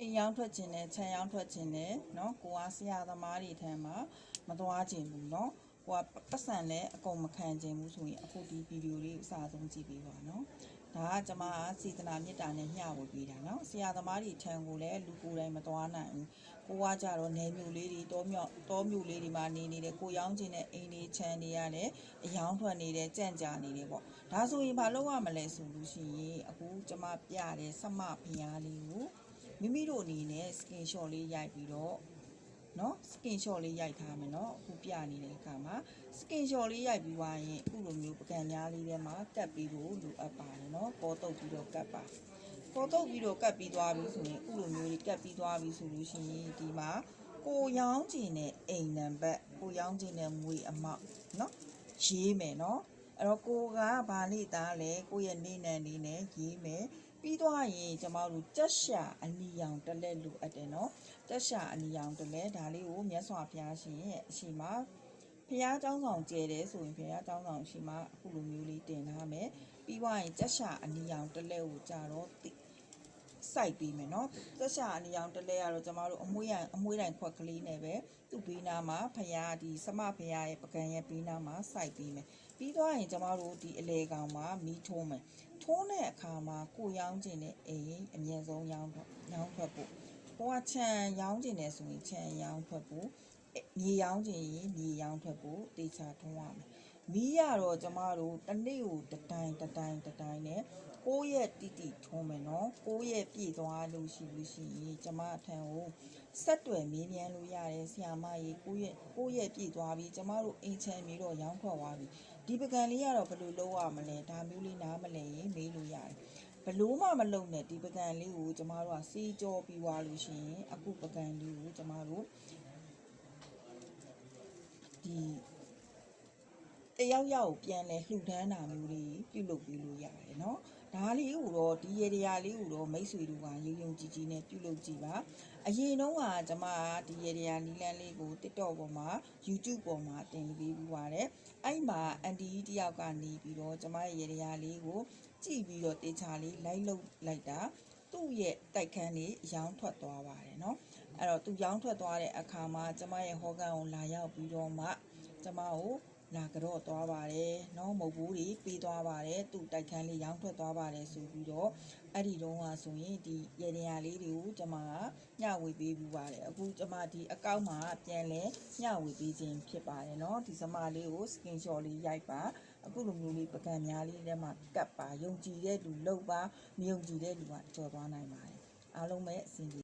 အိမ်ရောင်းထွက်ခြင်းနဲ့ခြံရောင်းထွက်ခြင်းနဲ့เนาะကိုကဆရာသမားတွေထံမှာမသွားခြင်းဘူးเนาะကိုကပတ်စံနဲ့အကုန်မခံခြင်းဘူးဆိုရင်အခုဒီဗီဒီယိုလေးကိုအစားဆုံးကြည့်ပေးပါเนาะဒါကကျမကစေတနာမေတ္တာနဲ့မျှဝေပေးတာเนาะဆရာသမားတွေထံကိုလည်းလူကိုယ်တိုင်မသွားနိုင်ဘူးကိုကကြတော့နေမျိုးလေးတွေတောမြောက်တောမျိုးလေးတွေမှာနေနေတယ်ကိုရောင်းခြင်းနဲ့အိမ်တွေခြံတွေရတယ်အယောင်းထွက်နေတယ်ကြံ့ကြာနေတယ်ပေါ့ဒါဆိုရင်ဘာလုပ်ရမလဲဆိုလို့ရှိရင်အခုကျမပြတဲ့စမဖျားလေးကို မိမိတို့အနေနဲ့ skin shot လေးရိုက်ပြီးတော့နော် skin shot လေးရိုက်ထားမယ်နော်အခုပြနေတဲ့အခါမှာ skin shot လေးရိုက်ပြီးွားရင်အခုလိုမျိုးပကံများလေးထဲမှာကတ်ပြီးဖို့လိုအပ်ပါတယ်နော်ပေါ်တုပ်ပြီးတော့ကတ်ပါပေါ်တုပ်ပြီးတော့ကတ်ပြီးသွားပြီဆိုရင်အခုလိုမျိုးကြီးကတ်ပြီးသွားပြီဆိုလို့ရှိရင်ဒီမှာကိုရောင်းကျင်တဲ့အိမ်နံပါတ်ကိုရောင်းကျင်တဲ့ငွေအမောက်နော်ရေးမယ်နော်အဲ့တော့ကိုကဘာလေးသားလဲကိုရဲ့နေနံလေးနဲ့ရေးမယ် ပြီးသွားရင်ကျမတို့တက်ရှာအနီရောင်တလဲလိုအပ်တယ်နော်တက်ရှာအနီရောင်တလဲဒါလေးကိုမြတ်စွာဘုရားရှင်ရဲ့အရှိမဘုရားကျောင်းဆောင်ကျဲတယ်ဆိုရင်ဘုရားကျောင်းဆောင်အရှိမအခုလိုမျိုးလေးတင်ထားမယ်ပြီးသွားရင်တက်ရှာအနီရောင်တလဲကိုကြာတော့ စိုက်ပေးမယ်နော်တက်ရှာအနီရောင်တစ်လက်ကတော့ကျမတို့အမွှေးရန်အမွှေးတိုင်ခွက်ကလေးနဲ့ပဲသူ့ဘေးနားမှာဘုရားဒီစမဘုရားရဲ့ပကံရဲ့ဘေးနားမှာစိုက်ပေးမယ်ပြီးသွားရင်ကျမတို့ဒီအလေကောင်မှာမီးထိုးမယ်ထိုးတဲ့အခါမှာကိုရောင်းကျင်တဲ့အိမ်အမြင့်ဆုံးရောင်းတော့ရောင်းထွက်ဖို့ကိုကခြံရောင်းကျင်တယ်ဆိုရင်ခြံရောင်းထွက်ဖို့အဲမြေရောင်းကျင်ရင်မြေရောင်းထွက်ဖို့တေချာထုံးရမယ် မီးရတော့ကျမတို့တစ်နေ့ကိုတစ်တိုင်းတစ်တိုင်းတစ်တိုင်းနဲ့ကိုယ့်ရဲ့တိတိထုံးမယ်နော်ကိုယ့်ရဲ့ပြည့်သွားလို့ရှိလို့ရှိရင်ကျမအထံကိုဆက်တွယ်မေးမြန်းလို့ရတယ်ဆရာမကြီးကိုယ့်ရဲ့ကိုယ့်ရဲ့ပြည့်သွားပြီကျမတို့အိမ်ချမ်းပြီးတော့ရောင်းထွက်သွားပြီဒီပကံလေးကတော့ဘယ်လိုလုပ်ရမလဲဒါမျိုးလေးနားမလဲရင်မေးလို့ရတယ်ဘလို့မှမလုံနဲ့ဒီပကံလေးကိုကျမတို့ကစီးကြောပြီးသွားလို့ရှိရင်အခုပကံလေးကိုကျမတို့ဒီ တယောက်ယောက်ကိုပြန်လဲလှူဒန်းတာမျိုးလေးပြုလုပ်ပြီးလို့ရတယ်เนาะဒါလေးကိုတော့ဒီရေတရာလေးကိုတော့မိတ်ဆွေတို့ကရုံရုံကြည်ကြည်နဲ့ပြုလုပ်ကြည့်ပါအရင်တုန်းကကျမကဒီရေတရာနီလန်းလေးကို TikTok ပေါ်မှာ YouTube ပေါ်မှာတင်ပေးပြီးပါတယ်အဲ့မှာအန်တီကြီးတယောက်ကနေပြီးတော့ကျမရဲ့ရေတရာလေးကိုကြည့်ပြီးတော့တေချာလေးလိုက်လုတ်လိုက်တာသူ့ရဲ့တိုက်ခန်းလေးရောင်းထွက်သွားပါတယ်เนาะအဲ့တော့သူရောင်းထွက်သွားတဲ့အခါမှာကျမရဲ့ဟောကန်ကိုလာရောက်ပြီးတော့မှကျမကို လာကြော့သွားပါတယ်။နော်မုတ်ဘူးတွေပေးသွားပါတယ်။သူ့တိုက်ခန်းလေးရောင်းထွက်သွားပါတယ်ဆိုပြီးတော့အဲ့ဒီတော့ဟာဆိုရင်ဒီရေနေရာလေးတွေကိုကျွန်မကညဝေပေးပြီးပါတယ်။အခုကျွန်မဒီအကောင့်မှာပြန်လဲညဝေပေးခြင်းဖြစ်ပါတယ်နော်။ဒီစမလေးကို screenshot လေးရိုက်ပါ။အခုလိုမျိုးလေးပကံများလေးထဲမှာကပ်ပါယုံကြည်တဲ့လူလောက်ပါမယုံကြည်တဲ့လူကကြော်သွားနိုင်ပါတယ်။အားလုံးပဲအဆင်ပြေ